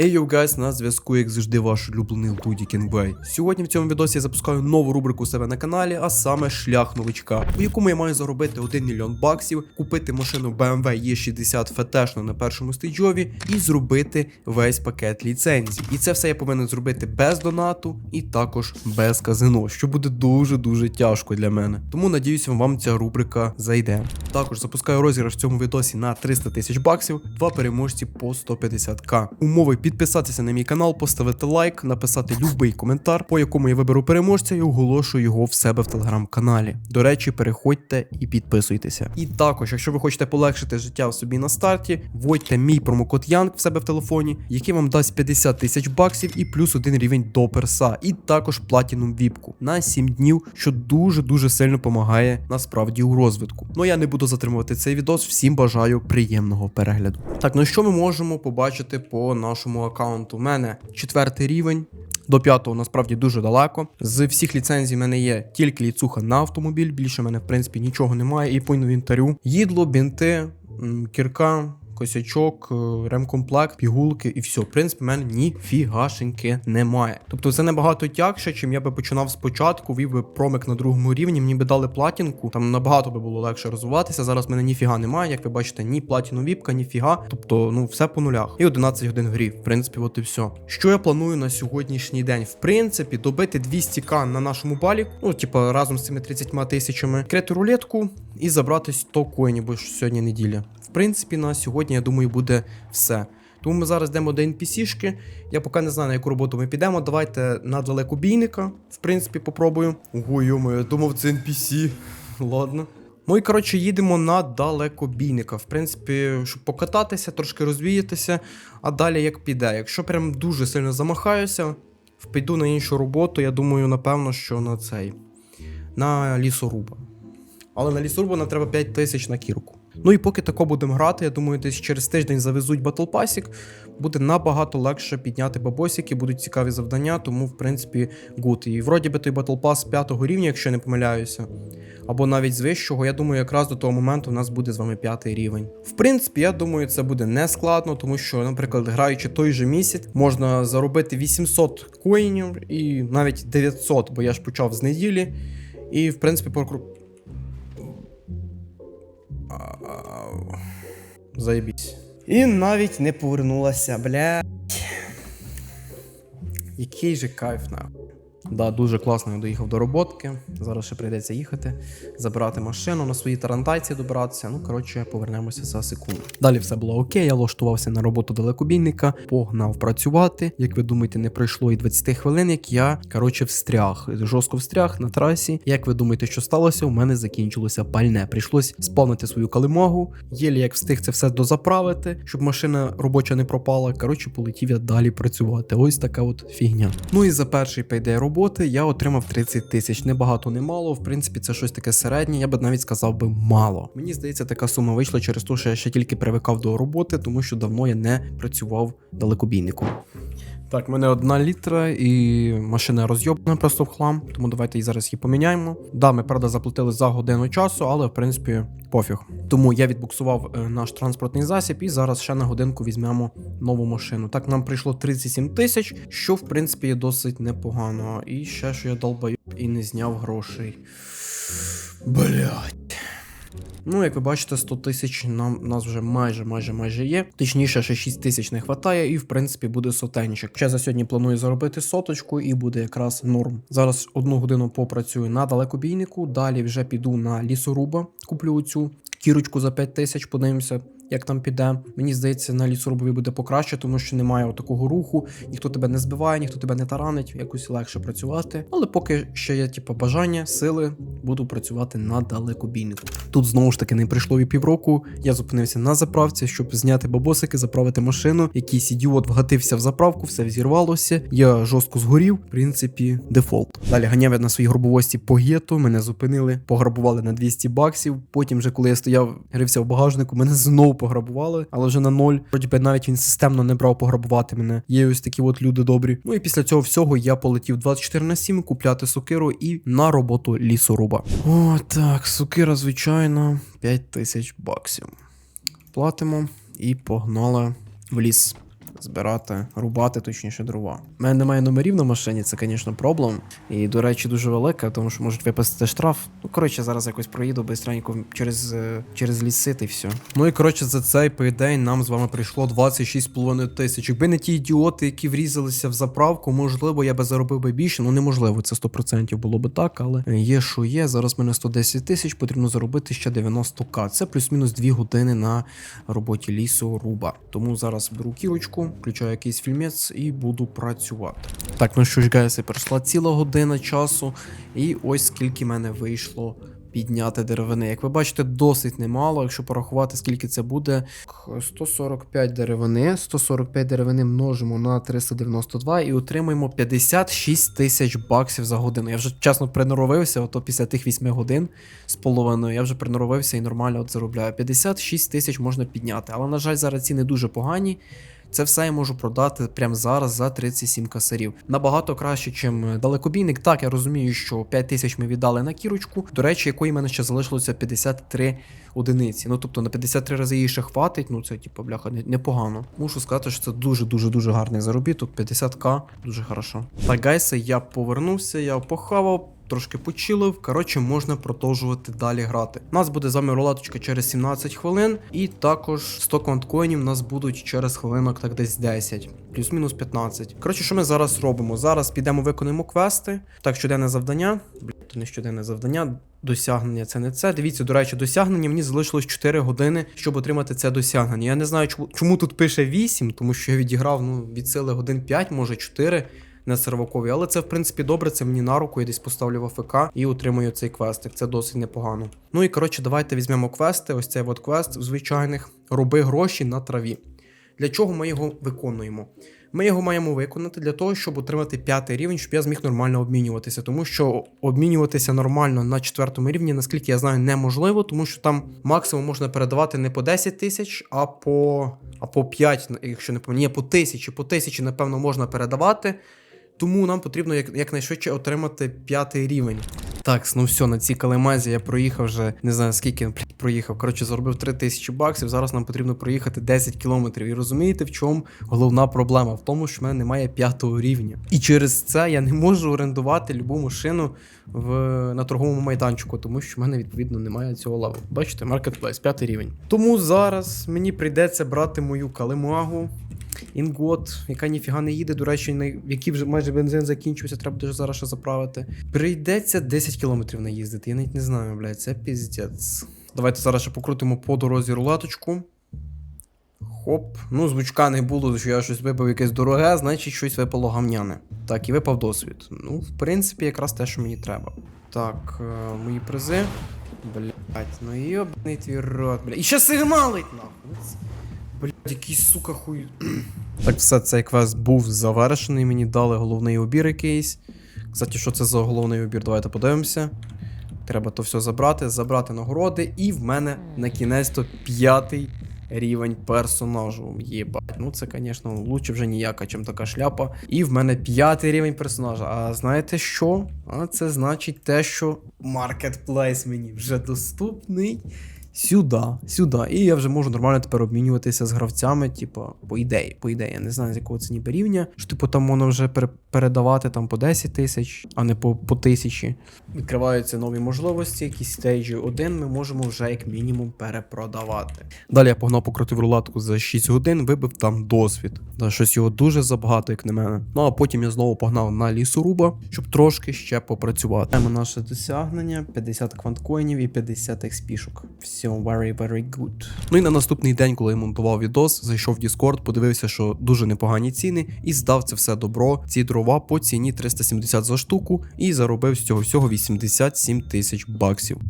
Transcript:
Ей, йоу, гайс, на зв'язку, як завжди, ваш улюблений Луді Кінбей. Сьогодні в цьому відосі я запускаю нову рубрику у себе на каналі, а саме шлях новичка, у якому я маю заробити 1 мільйон баксів, купити машину BMW E60 FT на першому стейджові і зробити весь пакет ліцензій. І це все я повинен зробити без донату і також без казино, що буде дуже-дуже тяжко для мене. Тому надіюся, вам ця рубрика зайде. Також запускаю розіграш в цьому відосі на 300 тисяч баксів, два переможці по 150к. Умови підписатися на мій канал, поставити лайк, написати любий коментар, по якому я виберу переможця і оголошую його в себе в телеграм-каналі. До речі, переходьте і підписуйтеся. І також, якщо ви хочете полегшити життя собі на старті, вводьте мій промокод Янг в себе в телефоні, який вам дасть 50 тисяч баксів і плюс один рівень до перса, і також платінум віпку на 7 днів, що дуже дуже сильно допомагає насправді у розвитку. Ну я не буду затримувати цей відос. Всім бажаю приємного перегляду. Так, ну що ми можемо побачити по нашому аккаунту? У мене четвертий рівень. До п'ятого насправді дуже далеко. З всіх ліцензій в мене є тільки ліцуха на автомобіль. Більше в мене, в принципі, нічого немає. І по інвентарю. Їдло, бінти, кірка. Косячок, е, ремкомплект, пігулки і все. В принципі, в мене ніфігашеньки немає. Тобто це набагато тягше, чим я би починав спочатку, вів би промик на другому рівні, мені би дали платінку, там набагато би було легше розвиватися. Зараз в мене ніфіга немає, як ви бачите, ні платіну віпка, ні фіга. Тобто, ну все по нулях. І 11 годин грі. В принципі, от і все. Що я планую на сьогоднішній день? В принципі, добити 200к на нашому баліку, ну, типу, разом з цими 30 тисячами, крити рулетку і забрати 100 коїнів, бо ж сьогодні неділя. В принципі, на сьогодні, я думаю, буде все. Тому ми зараз йдемо до NPC-шки. Я поки не знаю, на яку роботу ми підемо. Давайте на далекобійника, в принципі, попробую. Ого, йомо, я думав, це NPC. Ладно. Ну і коротше їдемо на далекобійника. В принципі, щоб покататися, трошки розвіятися, а далі як піде. Якщо прям дуже сильно замахаюся, піду на іншу роботу, я думаю, напевно, що на цей. На лісоруба. Але на лісоруба нам треба 5 тисяч на кірку. Ну і поки тако будемо грати, я думаю, десь через тиждень завезуть Pass, буде набагато легше підняти бабосики, будуть цікаві завдання, тому в принципі гуд. І вроді би той Pass 5 рівня, якщо не помиляюся, або навіть з вищого, я думаю, якраз до того моменту у нас буде з вами п'ятий рівень. В принципі, я думаю, це буде не складно, тому що, наприклад, граючи той же місяць, можна заробити 800 коїнів і навіть 900, бо я ж почав з неділі. І в принципі. Заєбісь. І навіть не повернулася, бля. Який же кайф нахуй. Да, дуже класно я доїхав до роботки. Зараз ще прийдеться їхати, забирати машину на своїй тарантайці добиратися. Ну, коротше, повернемося за секунду. Далі все було окей. Я влаштувався на роботу далекобійника, погнав працювати. Як ви думаєте, не пройшло і 20 хвилин, як я коротше встряг. Жорстко встряг на трасі. Як ви думаєте, що сталося? У мене закінчилося пальне. Прийшлось спавнити свою калимогу. Єлі як встиг це все дозаправити, щоб машина робоча не пропала. Коротше, полетів я далі працювати. Ось така от фігня. Ну і за перший пейдей роботи я отримав 30 тисяч. Не багато, не мало. В принципі, це щось таке середнє. Я би навіть сказав би мало. Мені здається, така сума вийшла через те, що я ще тільки привикав до роботи, тому що давно я не працював далекобійником. Так, в мене одна літра і машина розйобана просто в хлам, тому давайте і зараз її поміняємо. Да, ми правда заплатили за годину часу, але в принципі пофіг. Тому я відбуксував е, наш транспортний засіб і зараз ще на годинку візьмемо нову машину. Так, нам прийшло 37 тисяч, що в принципі є досить непогано. І ще що я долбаю і не зняв грошей. Блять. Ну, як ви бачите, 100 тисяч нам нас вже майже майже майже є. Точніше, ще 6 тисяч не вистачає, і в принципі буде сотенчик. Ще за сьогодні планую заробити соточку, і буде якраз норм. Зараз одну годину попрацюю на далекобійнику. Далі вже піду на лісоруба, куплю цю кірочку за 5 тисяч, подивимося. Як там піде, мені здається, на лісорубові буде покраще, тому що немає такого руху, ніхто тебе не збиває, ніхто тебе не таранить, якось легше працювати. Але поки ще є типу, бажання, сили, буду працювати на далекобійнику. Тут знову ж таки не прийшло і півроку. Я зупинився на заправці, щоб зняти бабосики, заправити машину. Якийсь ідіот вгатився в заправку, все взірвалося. Я жорстко згорів. В принципі, дефолт. Далі ганяв я на своїй грубовості по гету, мене зупинили, пограбували на 200 баксів. Потім, вже коли я стояв, грився в багажнику, мене знову пограбували, але вже на ноль. Вроді би навіть він системно не брав пограбувати мене. Є ось такі от люди добрі. Ну і після цього всього я полетів 24 на 7 купляти сокиру і на роботу лісоруба. О, так, сокира, звичайно, 5 тисяч баксів. Платимо і погнали в ліс. Збирати, рубати, точніше, дрова. У мене немає номерів на машині, це, звісно, проблем. І, до речі, дуже велика, тому що можуть виписати штраф. Ну, коротше, зараз якось проїду бистренько через, е, через ліси та й все. Ну і коротше, за цей день нам з вами прийшло 26,5 тисяч. Якби не ті ідіоти, які врізалися в заправку, можливо, я би заробив би більше. Ну неможливо, це 100% було би так, але є, що є. Зараз в мене 110 тисяч, потрібно заробити ще 90к. Це плюс-мінус 2 години на роботі лісу руба. Тому зараз беру кірочку, включаю якийсь фільмець і буду працювати. Так, ну що ж, гайси, пройшла ціла година часу, і ось скільки мене вийшло. Підняти деревини. Як ви бачите, досить немало. Якщо порахувати, скільки це буде. 145 деревини. 145 деревини множимо на 392 і отримаємо 56 тисяч баксів за годину. Я вже чесно приноровився, ото після тих 8 годин з половиною я вже приноровився і нормально от заробляю. 56 тисяч можна підняти. Але, на жаль, зараз ціни дуже погані. Це все я можу продати прямо зараз за 37 касарів. Набагато краще, чим далекобійник. Так, я розумію, що 5 тисяч ми віддали на кірочку, до речі, якої в мене ще залишилося 53 одиниці. Ну тобто на 53 рази її ще хватить, ну це типу, бляха, непогано. Мушу сказати, що це дуже-дуже дуже гарний заробіток. 50к, дуже хорошо. Так, гайси, я повернувся, я похавав. Трошки почилив, коротше, можна продовжувати далі грати. У нас буде з вами рулаточка через 17 хвилин, і також 100 кванткоїнів у нас будуть через хвилинок так десь 10, плюс-мінус 15. Коротше, що ми зараз робимо? Зараз підемо виконуємо квести. Так, щоденне завдання. Блін, не щоденне завдання. Досягнення це не це. Дивіться, до речі, досягнення мені залишилось 4 години, щоб отримати це досягнення. Я не знаю, чому тут пише 8, тому що я відіграв ну, від сили годин 5, може 4 на сервакові, але це в принципі добре, це мені на руку, я десь поставлю АФК і отримую цей квестик. Це досить непогано. Ну і коротше, давайте візьмемо квести. Ось цей от квест в звичайних. Роби гроші на траві. Для чого ми його виконуємо? Ми його маємо виконати для того, щоб отримати п'ятий рівень, щоб я зміг нормально обмінюватися. Тому що обмінюватися нормально на четвертому рівні, наскільки я знаю, неможливо, тому що там максимум можна передавати не по 10 тисяч, а по, а по 5, якщо не ні, по тисячі. По тисячі, напевно, можна передавати. Тому нам потрібно як, якнайшвидше отримати п'ятий рівень. Так, ну все, на цій калимазі я проїхав вже не знаю скільки проїхав. Коротше, заробив 3 тисячі баксів. Зараз нам потрібно проїхати 10 кілометрів. І розумієте, в чому головна проблема? В тому, що в мене немає п'ятого рівня. І через це я не можу орендувати любу машину в, на торговому майданчику, тому що в мене відповідно немає цього леву. Бачите, маркетплейс, п'ятий рівень. Тому зараз мені прийдеться брати мою калимагу. Інгот, яка ніфіга не їде, до речі, на який вже майже бензин закінчився, треба дуже зараз ще заправити. Прийдеться 10 кілометрів наїздити. Я навіть не знаю, блядь, це піздець. Давайте зараз ще покрутимо по дорозі рулеточку. Хоп. Ну, звучка не було, що я щось випав якесь дороге, значить щось випало гамняне. Так, і випав досвід. Ну, в принципі, якраз те, що мені треба. Так, е, мої призи. Блять, ну йобаний твій рот, блядь. І ще сигналить, нахуй. Блять, який сука хуй. Так, все, цей квест був завершений, мені дали головний убір якийсь. Кстати, що це за головний убір? Давайте подивимося. Треба то все забрати, забрати нагороди, і в мене на кінець то п'ятий рівень персонажу. Єбать. Ну це, звісно, лучше вже ніяка, чим така шляпа. І в мене п'ятий рівень персонажа. А знаєте що? А це значить те, що маркетплейс мені вже доступний. Сюди, сюди. І я вже можу нормально тепер обмінюватися з гравцями, типу, по ідеї, по ідеї, я не знаю, з якого це ніби рівня. Що, типу, там воно вже передавати там по 10 тисяч, а не по, по тисячі. Відкриваються нові можливості, якісь стейджі один ми можемо вже як мінімум перепродавати. Далі я погнав покрутив рулатку за 6 годин, вибив там досвід. Да, щось його дуже забагато, як на мене. Ну а потім я знову погнав на лісоруба, щоб трошки ще попрацювати. Маємо наше досягнення: 50 кванткоїнів і 50 експішок. Все very, very good. Ну і на наступний день, коли я монтував відос, зайшов в Discord, подивився, що дуже непогані ціни, і здав це все добро. Ці дрова по ціні 370 за штуку, і заробив з цього всього 87 тисяч баксів.